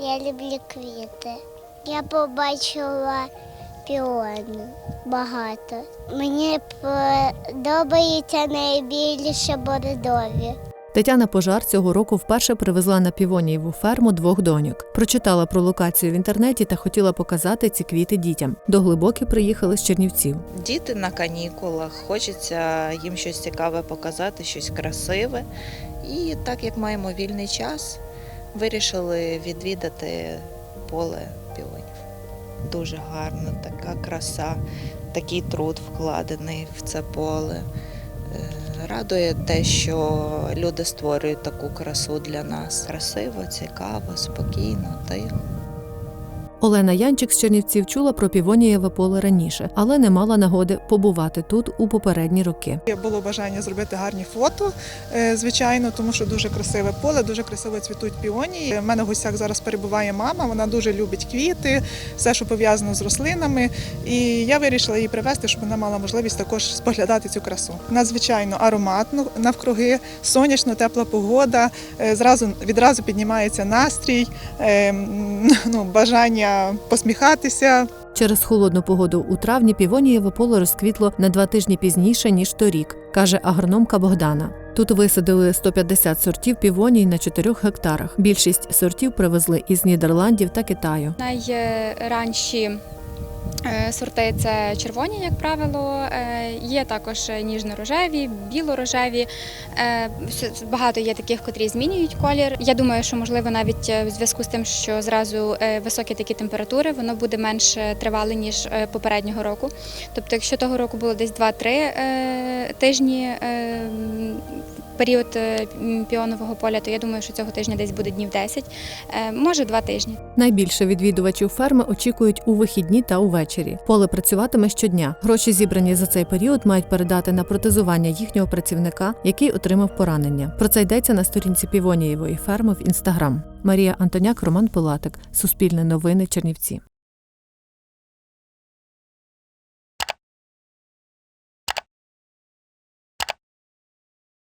Я люблю квіти. Я побачила піони багато. Мені подобаються найбільше бордові. Тетяна Пожар цього року вперше привезла на півонієву ферму двох доньок. Прочитала про локацію в інтернеті та хотіла показати ці квіти дітям. До глибоки приїхали з Чернівців. Діти на канікулах, хочеться їм щось цікаве показати, щось красиве. І так як маємо вільний час, вирішили відвідати поле піонів. Дуже гарно, така краса, такий труд вкладений в це поле. Е, Радує те, що люди створюють таку красу для нас. Красиво, цікаво, спокійно, тихо. Олена Янчик з Чернівців чула про півонієве поле раніше, але не мала нагоди побувати тут у попередні роки. Було бажання зробити гарні фото, е, звичайно, тому що дуже красиве поле, дуже красиво цвітуть піонії. У мене в гостях зараз перебуває мама. Вона дуже любить квіти, все, що пов'язано з рослинами. І я вирішила її привезти, щоб вона мала можливість також споглядати цю красу. Надзвичайно ароматно навкруги, сонячно, тепла погода. е, Зразу відразу піднімається настрій, е, ну, бажання посміхатися, Через холодну погоду у травні півонієве поле розквітло на два тижні пізніше ніж торік, каже агрономка Богдана. Тут висадили 150 сортів півоній на 4 гектарах. Більшість сортів привезли із Нідерландів та Китаю. Найранші сорти це червоні, як правило. Е, Є також ніжно-рожеві, біло-рожеві. Е, Багато є таких, котрі змінюють колір. Я думаю, що можливо навіть е, в зв'язку з тим, що зразу е, високі такі температури, воно буде менш е, тривале, ніж е, попереднього року. Тобто, якщо того року було десь 2-3 е, тижні. Період е, піонового поля, то я думаю, що цього тижня десь буде днів 10, е, може два тижні. Найбільше відвідувачів ферми очікують у вихідні та увечері. Поле працюватиме щодня. Гроші, зібрані за цей період, мають передати на протезування їхнього працівника, який отримав поранення. Про це йдеться на сторінці Півонієвої ферми в інстаграм. Марія Антоняк, Роман Пилатик, Суспільне новини, Чернівці.